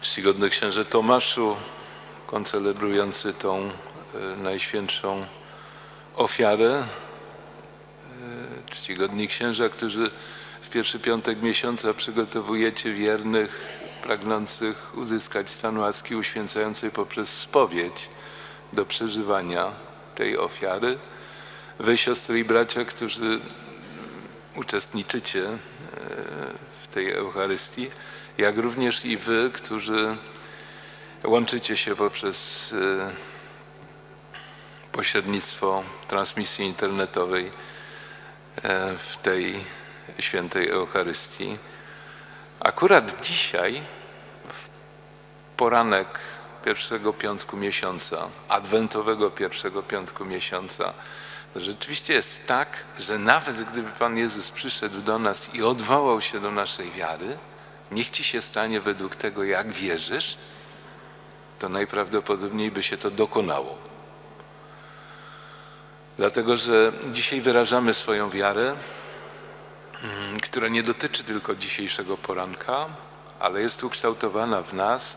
Czcigodny księże Tomaszu, koncelebrujący tą e, najświętszą ofiarę, e, czcigodni księża, którzy w pierwszy piątek miesiąca przygotowujecie wiernych, pragnących uzyskać stan łaski uświęcającej poprzez spowiedź do przeżywania tej ofiary. Wy, siostry i bracia, którzy uczestniczycie e, w tej Eucharystii, jak również i wy, którzy łączycie się poprzez e, pośrednictwo transmisji internetowej e, w tej świętej Eucharystii. Akurat dzisiaj, w poranek pierwszego piątku miesiąca, adwentowego pierwszego piątku miesiąca, rzeczywiście jest tak, że nawet gdyby Pan Jezus przyszedł do nas i odwołał się do naszej wiary, niech ci się stanie według tego, jak wierzysz, to najprawdopodobniej by się to dokonało. Dlatego, że dzisiaj wyrażamy swoją wiarę, mm, która nie dotyczy tylko dzisiejszego poranka, ale jest ukształtowana w nas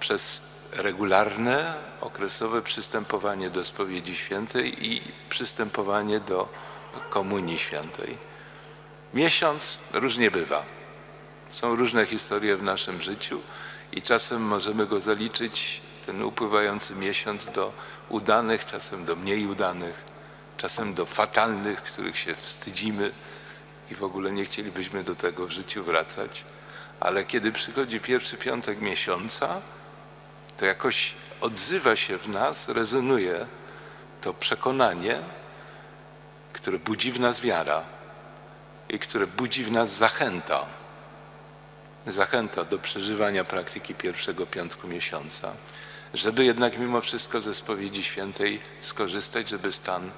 przez regularne, okresowe przystępowanie do spowiedzi świętej i przystępowanie do komunii świętej. Miesiąc różnie bywa. Są różne historie w naszym życiu i czasem możemy go zaliczyć, ten upływający miesiąc, do udanych, czasem do mniej udanych, czasem do fatalnych, których się wstydzimy i w ogóle nie chcielibyśmy do tego w życiu wracać. Ale kiedy przychodzi pierwszy piątek miesiąca, to jakoś odzywa się w nas, rezonuje to przekonanie, które budzi w nas wiara i które budzi w nas zachęta. Zachęta do przeżywania praktyki pierwszego piątku miesiąca, żeby jednak mimo wszystko ze spowiedzi świętej skorzystać, żeby stan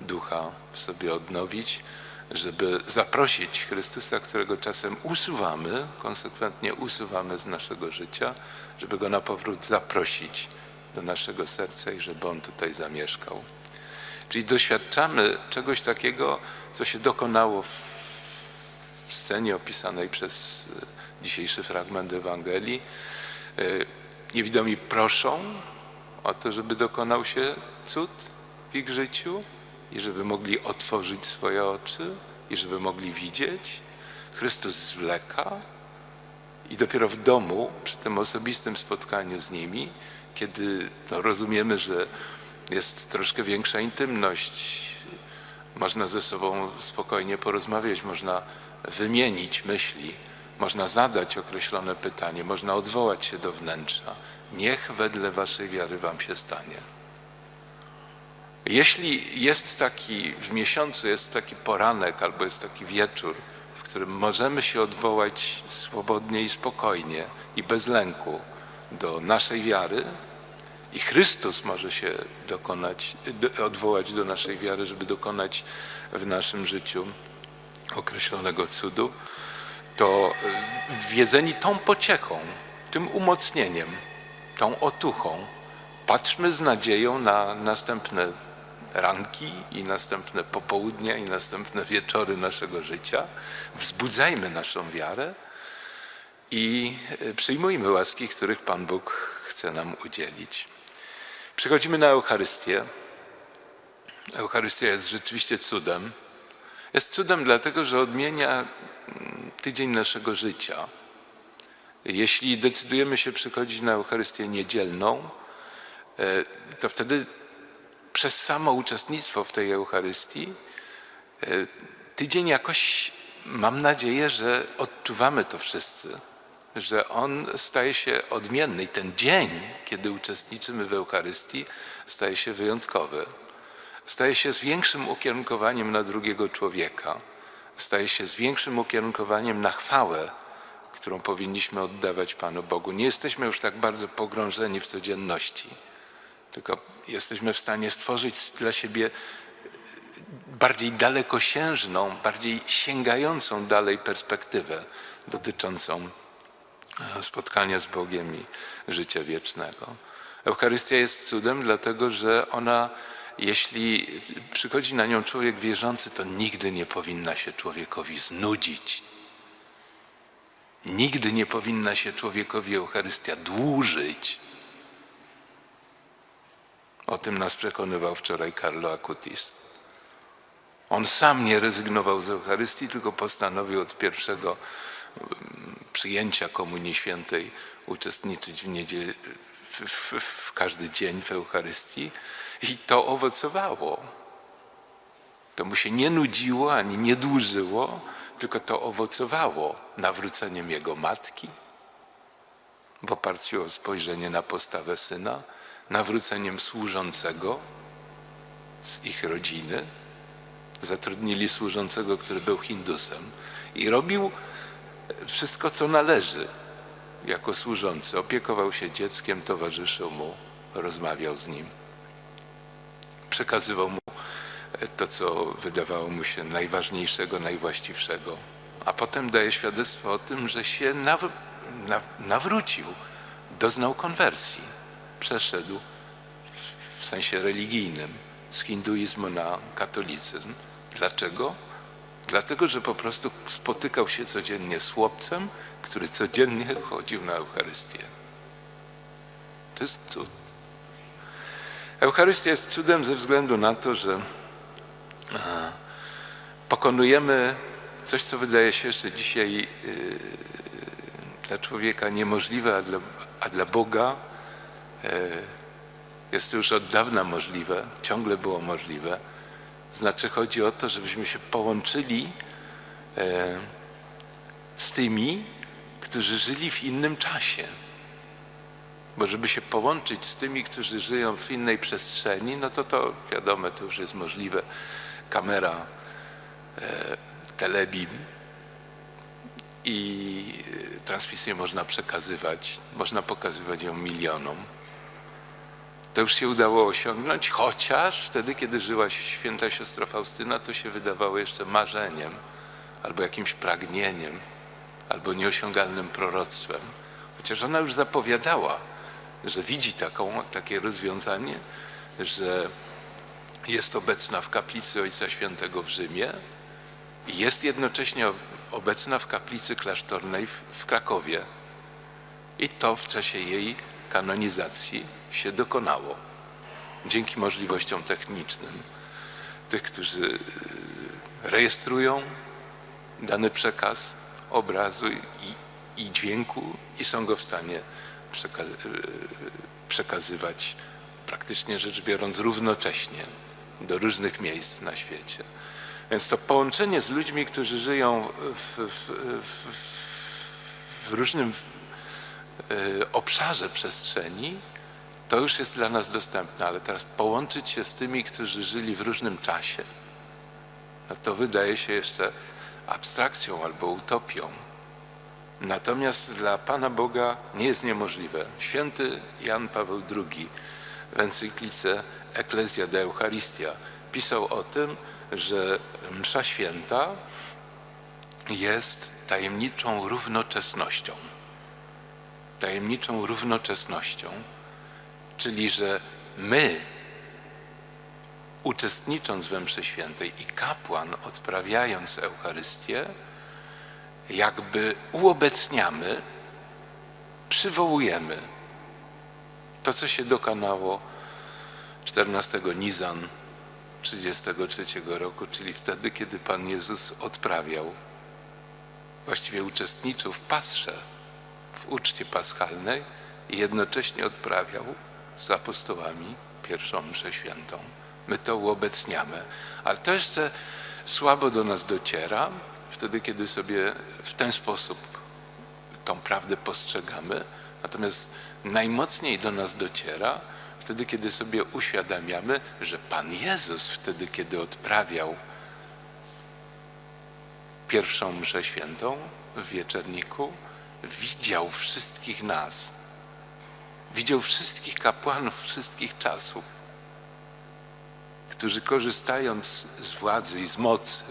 ducha w sobie odnowić, żeby zaprosić Chrystusa, którego czasem usuwamy, konsekwentnie usuwamy z naszego życia, żeby go na powrót zaprosić do naszego serca i żeby on tutaj zamieszkał. Czyli doświadczamy czegoś takiego, co się dokonało w scenie opisanej przez dzisiejszy fragment Ewangelii. E, niewidomi proszą o to, żeby dokonał się cud w ich życiu i żeby mogli otworzyć swoje oczy i żeby mogli widzieć. Chrystus zwleka i dopiero w domu, przy tym osobistym spotkaniu z nimi, kiedy no, rozumiemy, że jest troszkę większa intymność, można ze sobą spokojnie porozmawiać, można wymienić myśli, można zadać określone pytanie, można odwołać się do wnętrza. Niech wedle waszej wiary wam się stanie. Jeśli jest taki w miesiącu, jest taki poranek albo jest taki wieczór, w którym możemy się odwołać swobodnie i spokojnie i bez lęku do naszej wiary, i Chrystus może się dokonać, odwołać do naszej wiary, żeby dokonać w naszym życiu określonego cudu, to wiedzeni tą pociechą, tym umocnieniem, tą otuchą, patrzmy z nadzieją na następne ranki i następne popołudnia i następne wieczory naszego życia. Wzbudzajmy naszą wiarę i e, przyjmujmy łaski, których Pan Bóg chce nam udzielić. Przychodzimy na Eucharystię. Eucharystia jest rzeczywiście cudem. Jest cudem dlatego, że odmienia mm, tydzień naszego życia. Jeśli decydujemy się przychodzić na Eucharystię niedzielną, e, to wtedy przez samo uczestnictwo w tej Eucharystii e, tydzień jakoś mam nadzieję, że odczuwamy to wszyscy, że on staje się odmienny i ten dzień, kiedy uczestniczymy w Eucharystii, staje się wyjątkowy. Staje się z większym ukierunkowaniem na drugiego człowieka, staje się z większym ukierunkowaniem na chwałę, którą powinniśmy oddawać Panu Bogu. Nie jesteśmy już tak bardzo pogrążeni w codzienności tylko jesteśmy w stanie stworzyć dla siebie bardziej dalekosiężną, bardziej sięgającą dalej perspektywę dotyczącą e, spotkania z Bogiem i życia wiecznego. Eucharystia jest cudem, dlatego że ona, jeśli przychodzi na nią człowiek wierzący, to nigdy nie powinna się człowiekowi znudzić. Nigdy nie powinna się człowiekowi Eucharystia dłużyć. O tym nas przekonywał wczoraj Carlo Acutis. On sam nie rezygnował z Eucharystii, tylko postanowił od pierwszego mm, przyjęcia Komunii Świętej uczestniczyć w niedzielę, w, w, w każdy dzień w Eucharystii i to owocowało. To mu się nie nudziło ani nie dłużyło, tylko to owocowało nawróceniem jego matki w oparciu o spojrzenie na postawę syna, nawróceniem służącego z ich rodziny. Zatrudnili służącego, który był Hindusem i robił wszystko, co należy jako służący. Opiekował się dzieckiem, towarzyszył mu, rozmawiał z nim. Przekazywał mu to, co wydawało mu się najważniejszego, najwłaściwszego. A potem daje świadectwo o tym, że się naw naw nawrócił, doznał konwersji, przeszedł w, w sensie religijnym z hinduizmu na katolicyzm. Dlaczego? Dlatego, że po prostu spotykał się codziennie z chłopcem, który codziennie chodził na Eucharystię. To jest cud. Eucharystia jest cudem ze względu na to, że e, pokonujemy coś, co wydaje się jeszcze dzisiaj yy, dla człowieka niemożliwe, a dla, a dla Boga yy, jest to już od dawna możliwe, ciągle było możliwe. Znaczy chodzi o to, żebyśmy się połączyli z tymi, którzy żyli w innym czasie. Bo żeby się połączyć z tymi, którzy żyją w innej przestrzeni, no to to wiadomo, to już jest możliwe. Kamera, e, telebim i e, transmisję można przekazywać, można pokazywać ją milionom. To już się udało osiągnąć, chociaż wtedy, kiedy żyła święta siostra Faustyna, to się wydawało jeszcze marzeniem, albo jakimś pragnieniem, albo nieosiągalnym proroctwem. Chociaż ona już zapowiadała, że widzi taką, takie rozwiązanie, że jest obecna w kaplicy Ojca Świętego w Rzymie i jest jednocześnie obecna w kaplicy klasztornej w, w Krakowie. I to w czasie jej kanonizacji się dokonało. Dzięki możliwościom technicznym tych, którzy y, rejestrują dany przekaz obrazu i, i dźwięku i są go w stanie przekaz przekazywać praktycznie rzecz biorąc równocześnie do różnych miejsc na świecie. Więc to połączenie z ludźmi, którzy żyją w, w, w, w różnym y, obszarze przestrzeni, to już jest dla nas dostępne, ale teraz połączyć się z tymi, którzy żyli w różnym czasie, no to wydaje się jeszcze abstrakcją albo utopią. Natomiast dla Pana Boga nie jest niemożliwe. Święty Jan Paweł II w encyklice Ecclesia de Eucharistia pisał o tym, że msza święta jest tajemniczą równoczesnością. Tajemniczą równoczesnością, czyli że my, uczestnicząc we mszy świętej i kapłan odprawiając Eucharystię, jakby uobecniamy, przywołujemy to, co się dokonało 14 Nizan 33 roku, czyli wtedy, kiedy Pan Jezus odprawiał, właściwie uczestniczył w pasrze, w uczcie paschalnej i jednocześnie odprawiał z apostołami pierwszą mszę świętą. My to uobecniamy, ale to jeszcze słabo do nas dociera, wtedy, kiedy sobie w ten sposób tą prawdę postrzegamy, natomiast najmocniej do nas dociera wtedy, kiedy sobie uświadamiamy, że Pan Jezus wtedy, kiedy odprawiał pierwszą mszę świętą w wieczerniku, widział wszystkich nas. Widział wszystkich kapłanów wszystkich czasów, którzy korzystając z władzy i z mocy,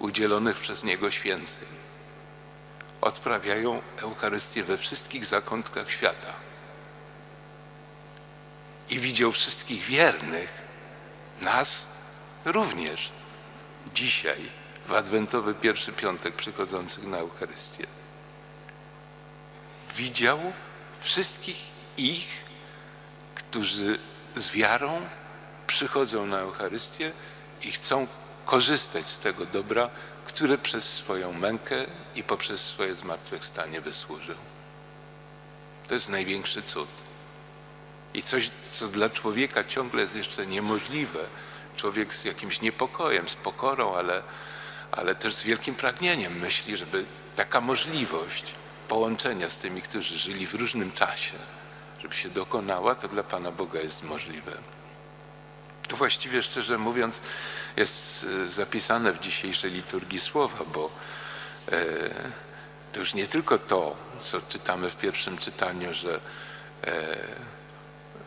udzielonych przez Niego święceń. Odprawiają Eucharystię we wszystkich zakątkach świata. I widział wszystkich wiernych, nas również, dzisiaj, w adwentowy pierwszy piątek przychodzących na Eucharystię. widział wszystkich ich, którzy z wiarą przychodzą na Eucharystię i chcą korzystać z tego dobra, które przez swoją mękę i poprzez swoje zmartwychwstanie wysłużył. To jest największy cud. I coś, co dla człowieka ciągle jest jeszcze niemożliwe. Człowiek z jakimś niepokojem, z pokorą, ale, ale też z wielkim pragnieniem myśli, żeby taka możliwość połączenia z tymi, którzy żyli w różnym czasie, żeby się dokonała, to dla Pana Boga jest możliwe. Właściwie, szczerze mówiąc, jest e, zapisane w dzisiejszej liturgii słowa, bo e, to już nie tylko to, co czytamy w pierwszym czytaniu, że e,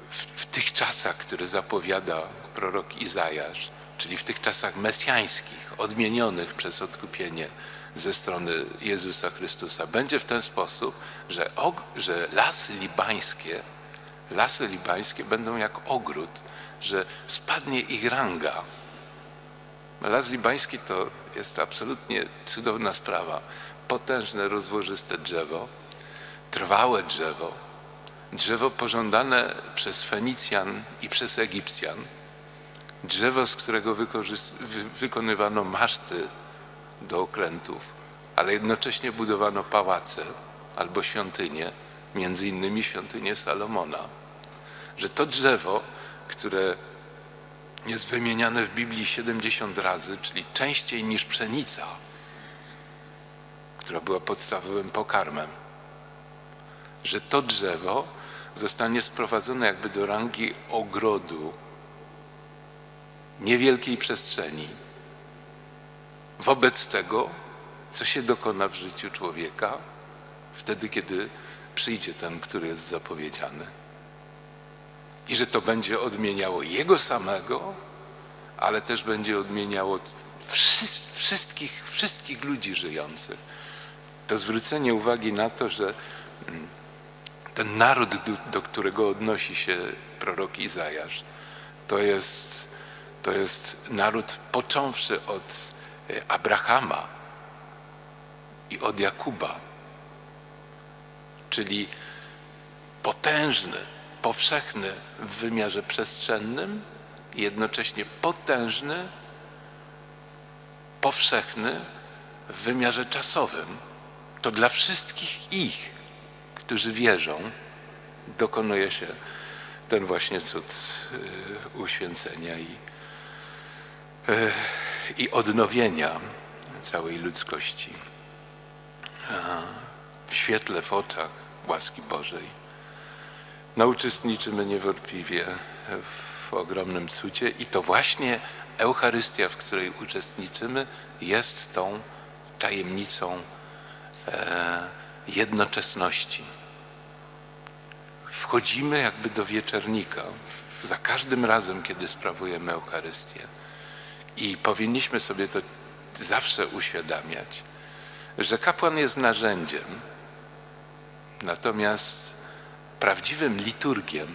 w, tych czasach, które zapowiada prorok Izajasz, czyli w tych czasach mesjańskich, odmienionych przez odkupienie ze strony Jezusa Chrystusa, będzie w ten sposób, że, że lasy libańskie, lasy libańskie będą jak ogród, że spadnie ich ranga. Las libański to jest absolutnie cudowna sprawa. Potężne, rozłożyste drzewo, trwałe drzewo, drzewo pożądane przez Fenicjan i przez Egipcjan, drzewo, z którego wy wykonywano maszty do okrętów, ale jednocześnie budowano pałace albo świątynie, między innymi świątynię Salomona. Że to drzewo, które jest wymieniane w Biblii 70 razy, czyli częściej niż pszenica, która była podstawowym pokarmem, że to drzewo zostanie sprowadzone jakby do rangi ogrodu, niewielkiej przestrzeni, wobec tego, co się dokona w życiu człowieka wtedy, kiedy przyjdzie ten, który jest zapowiedziany. I że to będzie odmieniało Jego samego, ale też będzie odmieniało wszystkich, wszystkich ludzi żyjących. To zwrócenie uwagi na to, że mm, ten naród, do którego odnosi się prorok Izajasz, to jest, to jest naród począwszy od e, Abrahama i od Jakuba, czyli potężny, powszechny w wymiarze przestrzennym jednocześnie potężny, powszechny w wymiarze czasowym. To dla wszystkich ich, którzy wierzą, dokonuje się ten właśnie cud y, uświęcenia i, y, i odnowienia całej ludzkości w świetle w oczach łaski Bożej. No, uczestniczymy niewątpliwie w ogromnym cudzie i to właśnie Eucharystia, w której uczestniczymy, jest tą tajemnicą e, jednoczesności. Wchodzimy jakby do wieczernika za każdym razem, kiedy sprawujemy Eucharystię. I powinniśmy sobie to zawsze uświadamiać, że kapłan jest narzędziem, natomiast prawdziwym liturgiem,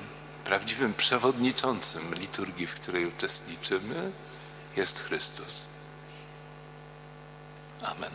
prawdziwym przewodniczącym liturgii, w której uczestniczymy, jest Chrystus. Amen.